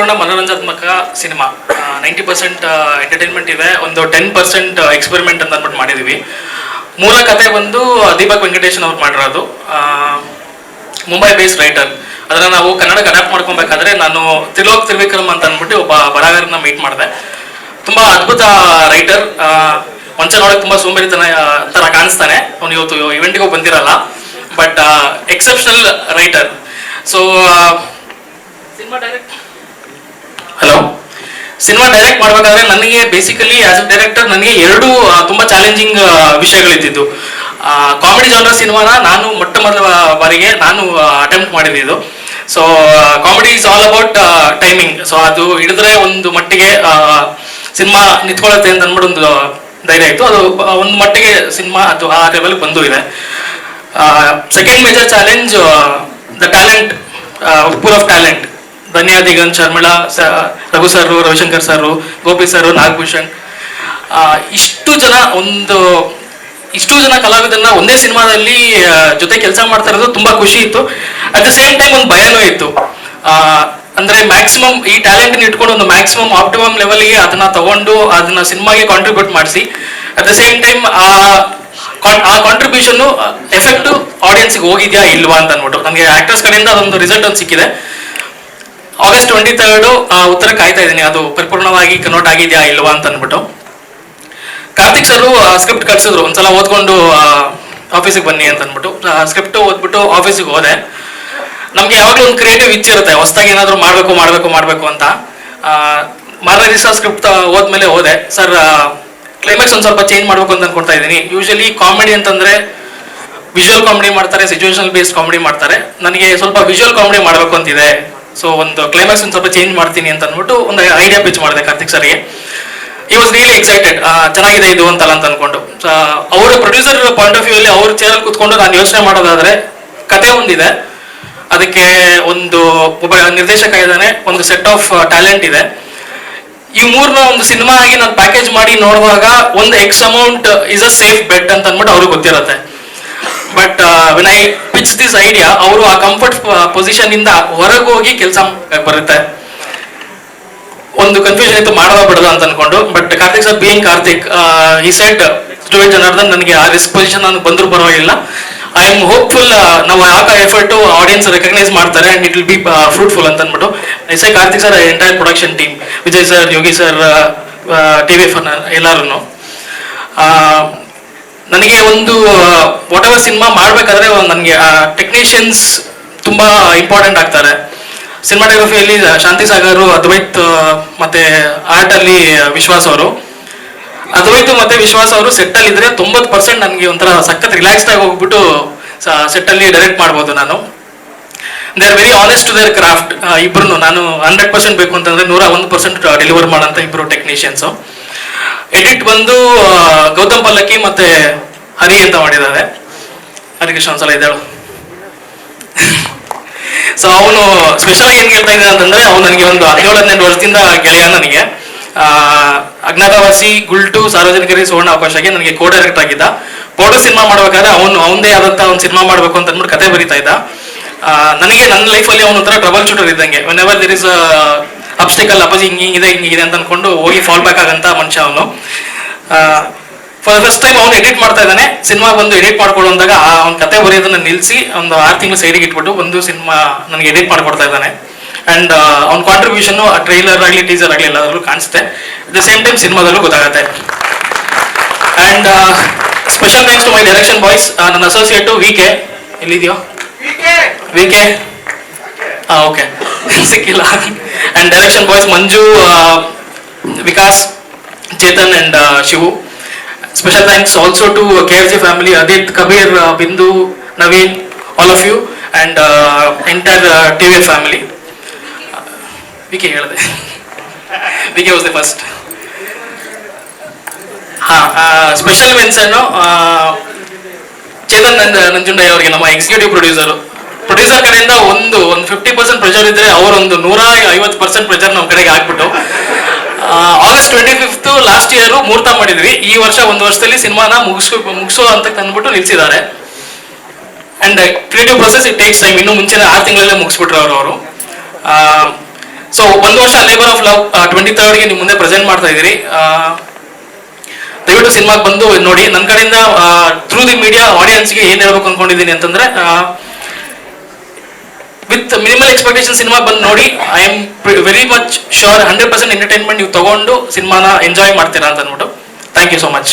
ಸಂಪೂರ್ಣ ಮನೋರಂಜನಾತ್ಮಕ ಸಿನಿಮಾ. ನೈಂಟಿ ಪರ್ಸೆಂಟ್ ಎಂಟರ್ಟೈನ್ಮೆಂಟ್ ಇದೆ ಒಂದು ಟೆನ್ ಪರ್ಸೆಂಟ್ ಎಕ್ಸ್ಪೆರಿಮೆಂಟ್ ಅಂತ ಅಂದ್ಬಿಟ್ಟು ಮಾಡಿದೀವಿ. ಮೂಲ ಕತೆ ಬಂದು ದೀಪಕ್ ವೆಂಕಟೇಶನ್ ಅವ್ರು ಮಾಡಿರೋದು. ಮುಂಬೈ ಬೇಸ್ಡ್ ರೈಟರ್ ಅದನ್ನ ನಾವು ಕನ್ನಡಕ್ಕೆ ಅಡಾಪ್ಟ್ ಮಾಡ್ಕೊಬೇಕಾದ್ರೆ ನಾನು ತಿಲೋಕ್ ತ್ರಿವಿಕ್ರಮ್ ಅಂತ ಅಂದ್ಬಿಟ್ಟು ಒಬ್ಬ ಬರಹಗಾರನ ಮೀಟ್ ಮಾಡಿದೆ. ತುಂಬಾ ಅದ್ಭುತ ರೈಟರ್ ಮಂಚ ನೋಡಕ್ ತುಂಬಾ ಸೋಂಬೇರಿತನ ತರ ಕಾಣಿಸ್ತಾನೆ. ಅವ್ನು ಇವತ್ತು ಇವೆಂಟ್ಗೂ ಬಂದಿರಲ್ಲ. But exceptional writer so cinema direct cinema direct ಮಾಡ್ಬೇಕಾದ್ರೆ ನನಗೆ ಬೇಸಿಕಲಿ ಆಸ್ ಅ ಡೈರೆಕ್ಟರ್ ನನಗೆ ಎರಡು ತುಂಬಾ ಚಾಲೆಂಜಿಂಗ್ ವಿಷಯಗಳಿದ್ದಿದ್ದು. ಕಾಮಿಡಿ ಜಾನರ್ ಸಿನಿಮಾನ ನಾನು ಮೊಟ್ಟ ಮೊದಲ ಬಾರಿಗೆ ನಾನು ಅಟೆಂಪ್ಟ್ ಮಾಡಿದ್ದು so comedy is all about timing so ಅದು ಹಿಡಿದ್ರೆ ಒಂದು ಮಟ್ಟಿಗೆ ಸಿನಿಮಾ ನಿಂತ್ಕೊಳ್ಳುತ್ತೆ ಅಂತ ಅಂದ್ಬಿಟ್ಟು ಒಂದು ಧೈರ್ಯ ಇತ್ತು. ಅದು ಒಂದು ಮಟ್ಟಿಗೆ ಸಿನಿಮಾ ಅದು ಆ ಲೆವೆಲ್ ಬಂದು ಇದೆ. Second major challenge the talent pool of talent Dhanya Diganth Sharmila Raghu sir, Ravishankar sir, Gopi sir, Nagabhushan. ಇಷ್ಟು ಜನ ಒಂದು, ಇಷ್ಟು ಜನ ಕಲಾವಿದನ್ನ ಒಂದೇ ಸಿನಿಮಾದಲ್ಲಿ ಜೊತೆ ಕೆಲಸ ಮಾಡ್ತಾ ಇರೋದು ತುಂಬಾ ಖುಷಿ ಇತ್ತು. ಅಟ್ ದ ಸೇಮ್ ಟೈಮ್ ಒಂದು ಭಯನೂ ಇತ್ತು. ಅಂದ್ರೆ ಮ್ಯಾಕ್ಸಿಮಮ್ ಈ ಟ್ಯಾಲೆಂಟ್ ಇಟ್ಕೊಂಡು ಒಂದು ಮ್ಯಾಕ್ಸಿಮಮ್ ಆಪ್ಟಿಮಮ್ ಲೆವೆಲ್ಗೆ ಅದನ್ನ ತಗೊಂಡು ಅದನ್ನ ಸಿನಿಮಾಗೆ ಕಾಂಟ್ರಿಬ್ಯೂಟ್ ಮಾಡಿಸಿ. ಅಟ್ ದ ಸೇಮ್ ಟೈಮ್ ಆ ಆ ಕಾಂಟ್ರಿಬ್ಯೂಷನ್ ಎಫೆಕ್ಟ್ ಆಡಿಯನ್ಸ್ಗೆ ಹೋಗಿದ್ಯಾ ಇಲ್ವಾ ಅಂತ ಅನ್ಬಿಟ್ಟು ನನಗೆ ಆಕ್ಟರ್ಸ್ ಕಡೆಯಿಂದ ಅದೊಂದು ರಿಸಲ್ಟ್ ಒಂದು ಸಿಕ್ಕಿದೆ. ಆಗಸ್ಟ್ ಟ್ವೆಂಟಿ ತರ್ಡು ಉತ್ತರ ಕಾಯ್ತಾ ಇದ್ದೀನಿ. ಅದು ಪರಿಪೂರ್ಣವಾಗಿ ಕನ್ವರ್ಟ್ ಆಗಿದೆಯಾ ಇಲ್ವಾ ಅಂತ ಅಂದ್ಬಿಟ್ಟು ಕಾರ್ತಿಕ್ ಸರ್ ಸ್ಕ್ರಿಪ್ಟ್ ಕಳ್ಸಿದ್ರು. ಒಂದ್ಸಲ ಓದ್ಕೊಂಡು ಆಫೀಸಿಗೆ ಬನ್ನಿ ಅಂತ ಅಂದ್ಬಿಟ್ಟು ಸ್ಕ್ರಿಪ್ಟ್ ಓದ್ಬಿಟ್ಟು ಆಫೀಸಿಗೆ ಹೋದೆ. ನಮ್ಗೆ ಯಾವಾಗಲೂ ಒಂದು ಕ್ರಿಯೇಟಿವ್ ಇಚ್ಛೆ ಇರುತ್ತೆ. ಹೊಸದಾಗಿ ಏನಾದರೂ ಮಾಡಬೇಕು ಮಾಡಬೇಕು ಮಾಡಬೇಕು ಅಂತ. ಮಾರನೇ ದಿವಸ ಸ್ಕ್ರಿಪ್ಟ್ ಓದ್ಮೇಲೆ ಹೋದೆ. ಸರ್ ಕ್ಲೈಮ್ಯಾಕ್ಸ್ ಒಂದು ಸ್ವಲ್ಪ ಚೇಂಜ್ ಮಾಡಬೇಕು ಅಂತ ಅನ್ಕೊಳ್ತಾ ಇದ್ದೀನಿ. ಯೂಶಲಿ ಕಾಮಿಡಿ ಅಂತಂದ್ರೆ ವಿಜುವಲ್ ಕಾಮಿಡಿ ಮಾಡ್ತಾರೆ ಸಿಚುವೇಶನಲ್ ಬೇಸ್ಡ್ ಕಾಮಿಡಿ ಮಾಡ್ತಾರೆ. ನನಗೆ ಸ್ವಲ್ಪ ವಿಜುವಲ್ ಕಾಮಿಡಿ ಮಾಡಬೇಕು ಅಂತಿದೆ. ಸೊ ಒಂದು ಕ್ಲೈಮ್ಯಾಕ್ಸ್ ಒಂದು ಸ್ವಲ್ಪ ಚೇಂಜ್ ಮಾಡ್ತೀನಿ ಅಂತ ಅಂದ್ಬಿಟ್ಟು ಒಂದು ಐಡಿಯಾ ಪಿಚ್ ಮಾಡಿದೆ ಕಾರ್ತಿಕ್ ಸರ್ಗೆ. ಈ ವಾಸ್ ರಿಯಲಿ ಎಕ್ಸೈಟೆಡ್ ಚೆನ್ನಾಗಿದೆ ಇದು ಅಂತಲ್ಲ ಅಂತ ಅನ್ಕೊಂಡು. ಅವರ ಪ್ರೊಡ್ಯೂಸರ್ ಪಾಯಿಂಟ್ ಆಫ್ ವ್ಯೂ ಅಲ್ಲಿ ಅವ್ರ ಚೇರಲ್ಲಿ ಕುತ್ಕೊಂಡು ನಾನು ಯೋಚನೆ ಮಾಡೋದಾದ್ರೆ ಕತೆ ಒಂದಿದೆ. ಅದಕ್ಕೆ ಒಂದು ಒಬ್ಬ ನಿರ್ದೇಶಕ ಇದ್ದಾನೆ, ಒಂದು ಸೆಟ್ ಆಫ್ ಟ್ಯಾಲೆಂಟ್ ಇದೆ. ಈ ಮೂರ್ನ ಒಂದು ಸಿನಿಮಾ ಆಗಿ ನಾನು ಪ್ಯಾಕೇಜ್ ಮಾಡಿ ನೋಡುವಾಗ ಒಂದು X amount is a safe bet ಅಂತ ಅಂದ್ಬಿಟ್ಟು ಅವ್ರಿಗೆ ಗೊತ್ತಿರುತ್ತೆ. But when I pitch this idea ಅವರು ಆ ಕಂಫರ್ಟ್ ಪೊಸಿಷನ್ ಇಂದ ಹೊರಗೆ ಹೋಗಿ ಕೆಲಸ ಬರುತ್ತೆ. ಒಂದು ಕನ್ಫ್ಯೂಷನ್ ಇತ್ತು, ಮಾಡೋದ ಬಿಡದ ಅಂತ ಅನ್ಕೊಂಡು. But Karthik sir being Karthik ಈ ಸೆಟ್ ಸ್ಟೂಡೆಂಟ್ ಜನಾರ್ದನ್ ನನಗೆ ಆ ರಿಸ್ಕ್ ಪೊಸಿಷನ್ ನಾನು ಬಂದರೂ ಪರವಾಗಿಲ್ಲ. ಐ ಆಮ್ ಹೋಪ್ಫುಲ್ ನಾವು ಹಾಕೋ ಎಫರ್ಟ್ ಆಡಿಯನ್ಸ್ ರೆಕಗ್ನೈಸ್ ಮಾಡ್ತಾರೆ and it will be fruitful ಅಂತ ಅಂದ್ಬಿಟ್ಟು as I Karthik sir entire production team Vijay sir Yogi sir T V fun ಎಲ್ಲರೂ ನನಗೆ ಒಂದು ವಾಟ್ ಎವರ್ ಸಿನಿಮಾ ಮಾಡಬೇಕಾದ್ರೆ ನನಗೆ ಟೆಕ್ನಿಷಿಯನ್ಸ್ ತುಂಬ ಇಂಪಾರ್ಟೆಂಟ್ ಆಗ್ತಾರೆ. ಸಿನಿಮಾಟೋಗ್ರಫಿಯಲ್ಲಿ ಶಾಂತಿ ಸಾಗರ್, ಅದ್ವೈತ್ ಮತ್ತೆ ಆರ್ಟ್ ಅಲ್ಲಿ ವಿಶ್ವಾಸ್ ಅವರು. ಅದ್ವೈತ್ ಮತ್ತೆ ವಿಶ್ವಾಸ್ ಅವರು ಸೆಟ್ ಅಲ್ಲಿ ಇದ್ರೆ ತೊಂಬತ್ತು ಪರ್ಸೆಂಟ್ ನನಗೆ ಒಂಥರ ಸಖತ್ ರಿಲ್ಯಾಕ್ಸ್ಡ್ ಆಗಿ ಹೋಗ್ಬಿಟ್ಟು ಸೆಟ್ ಅಲ್ಲಿ ಡೈರೆಕ್ಟ್ ಮಾಡ್ಬೋದು ನಾನು. They are very honest to their craft ಇಬ್ರು ನಾನು ಹಂಡ್ರೆಡ್ ಪರ್ಸೆಂಟ್ ಬೇಕು ಅಂತಂದ್ರೆ ನೂರ ಒಂದು ಪರ್ಸೆಂಟ್ ಡೆಲಿವರ್ ಮಾಡೋಂಥ ಇಬ್ರು ಟೆಕ್ನಿಷಿಯನ್ಸ್ ಎಡಿಟ್ ಬಂದು ಗೌತಮ್ ಪಲ್ಲಕ್ಕಿ ಮತ್ತೆ ಹರಿ ಅಂತ ಮಾಡಿದ್ದಾರೆ. ಹರಿಕೃಷ್ಣ ಒಂದ್ಸಲ ಇದ್ದಾಳು. ಸೊ ಅವನು ಸ್ಪೆಷಲ್ ಏನ್ ಹೇಳ್ತಾ ಇದ್ದಾನೆ ಅಂತಂದ್ರೆ, ಅವನು ನನಗೆ ಒಂದು ಹದಿನೇಳು ಹದಿನೆಂಟು ವರ್ಷದಿಂದ ಗೆಳೆಯ ನನಗೆ. ಅಜ್ಞಾತವಾಸಿ, ಗುಲ್ಟು, ಸಾರ್ವಜನಿಕರಿಗೆ ಸುವರ್ಣ ಅವಕಾಶಕ್ಕೆ ನನಗೆ ಕೋ ಡೈರೆಕ್ಟ್ ಆಗಿದ್ದ. ಪೋಟೋ ಸಿನಿಮಾ ಮಾಡ್ಬೇಕಾದ್ರೆ ಅವನು ಅವನದೇ ಆದಂತ ಒಂದು ಸಿನಿಮಾ ಮಾಡ್ಬೇಕು ಅಂತ ಅಂದ್ಬಿಟ್ಟು ಕತೆ ಬರೀತಾ ಇದ್ದ. ನನಗೆ ನನ್ನ ಲೈಫಲ್ಲಿ ಅವನ ಒಂಥರ ಟ್ರಬಲ್ ಶೂಟರ್ ಇದ್ದಂಗೆ. Whenever there is obstacle ಹಿಂಗೆ ಹಿಂಗಿದೆ ಹಿಂಗಿದೆ ಅಂತ ಅನ್ಕೊಂಡು ಹೋಗಿ ಫಾಲ್ ಬ್ಯಾಕ್ ಆಗಂತ ಮನುಷ್ಯ ಅವನು. ಫಾರ್ ಫಸ್ಟ್ ಟೈಮ್ ಅವ್ನು ಎಡಿಟ್ ಮಾಡ್ತಾ ಇದ್ದಾನೆ. ಸಿನಿಮಾ ಬಂದು ಎಡಿಟ್ ಮಾಡ್ಕೊಳ್ಳೋ ಅಂದಾಗ ಅವ್ನ ಕತೆ ಬರೆಯೋದನ್ನ ನಿಲ್ಲಿಸಿ ಒಂದು ಆರು ತಿಂಗಳು ಸೈಡಿಗೆ ಇಟ್ಬಿಟ್ಟು ಒಂದು ಸಿನಿಮಾ ನನಗೆ ಎಡಿಟ್ ಮಾಡ್ಕೊಡ್ತಾ ಇದ್ದಾನೆ. ಅಂಡ್ ಅವ್ನ ಕಾಂಟ್ರಿಬ್ಯೂಷನ್ ಟ್ರೈಲರ್ ಆಗಲಿ ಟೀಸರ್ ಆಗಲಿ ಎಲ್ಲದರಲ್ಲೂ ಕಾಣಿಸುತ್ತೆ. ಅಟ್ ದ ಸೇಮ್ ಟೈಮ್ ಸಿನಿಮಾದಲ್ಲೂ ಗೊತ್ತಾಗುತ್ತೆ. And special thanks to my direction boys ನನ್ನ ಅಸೋಸಿಯೇಟು ವಿ ಕೆ ಎಲ್ಲಿದೆಯೋ? ವಿ ಕೆ ಹಾಂ ಓಕೆ ಸಿಕ್ಕಿಲ್ಲ. And direction boys Manju Vikas Chetan and Shivu. Special thanks also to K F G family Adith Kabir Bindu Naveen all of you and entire T V family VK ಹೇಳಿದೆ. V K was the first ಹಾ special ಮೆನ್ಸನ್ನು ಚೇತನ್ ನಂದ, ನಂಜುಂಡಯ್ಯ ಅವರಿಗೆ ನಮ್ಮ executive producer producer ಕಡೆಯಿಂದ ಒಂದು ಒಂದು fifty percent pressure ಇದ್ರೆ ಅವರೊಂದು ನೂರ ಐವತ್ತು ಪರ್ಸೆಂಟ್ ಪ್ರೆಷರ್ ನಮ್ಮ ಕಡೆಗೆ ಹಾಕ್ಬಿಟ್ಟು ಆಗಸ್ಟ್ ಟ್ವೆಂಟಿ ಫಿಫ್ತ್ ಇಯರ್ ಮುಹೂರ್ತ ಮಾಡಿದ್ವಿ ಈ ವರ್ಷ ಒಂದು ವರ್ಷದಲ್ಲಿ ಸಿನಿಮಾನ ಮುಗಿಸ್ ಮುಗಿಸೋ ಅಂತ ತಂದ್ಬಿಟ್ಟು ನಿಲ್ಸಿದ್ದಾರೆ. And creative process it takes time ಇನ್ನು ಮುಂಚೆನೆ ಆರು ತಿಂಗಳಲ್ಲೇ ಮುಗಿಸ್ಬಿಟ್ರು ಅವರು ಅವರು. ಸೊ ಒಂದು ವರ್ಷ ಲೇಬರ್ ಆಫ್ ಲವ್ ಟ್ವೆಂಟಿ ತರ್ಡ್ಗೆ ನಿಮ್ಮ ಮುಂದೆ ಪ್ರೆಸೆಂಟ್ ಮಾಡ್ತಾ ಇದ್ದೀರಿ. ದಯವಿಟ್ಟು ಸಿನಿಮಾಗೆ ಬಂದು ನೋಡಿ. ನನ್ನ ಕಡೆಯಿಂದ ಥ್ರೂ ದಿ ಮೀಡಿಯಾ ಆಡಿಯನ್ಸ್ಗೆ ಏನು ಹೇಳ್ಬೇಕು ಅನ್ಕೊಂಡಿದ್ದೀನಿ ಅಂತಂದ್ರೆ ವಿತ್ ಮಿನಿಮಲ್ ಎಕ್ಸ್ಪೆಕ್ಟೇಷನ್ ಸಿನಿಮಾ ಬಂದು ನೋಡಿ I am very much sure hundred percent entertainment ನೀವು ತಗೊಂಡು ಸಿನಿಮಾನ ಎಂಜಾಯ್ ಮಾಡ್ತೀರಾ ಅಂತ ಅಂದ್ಬಿಟ್ಟು. Thank you so much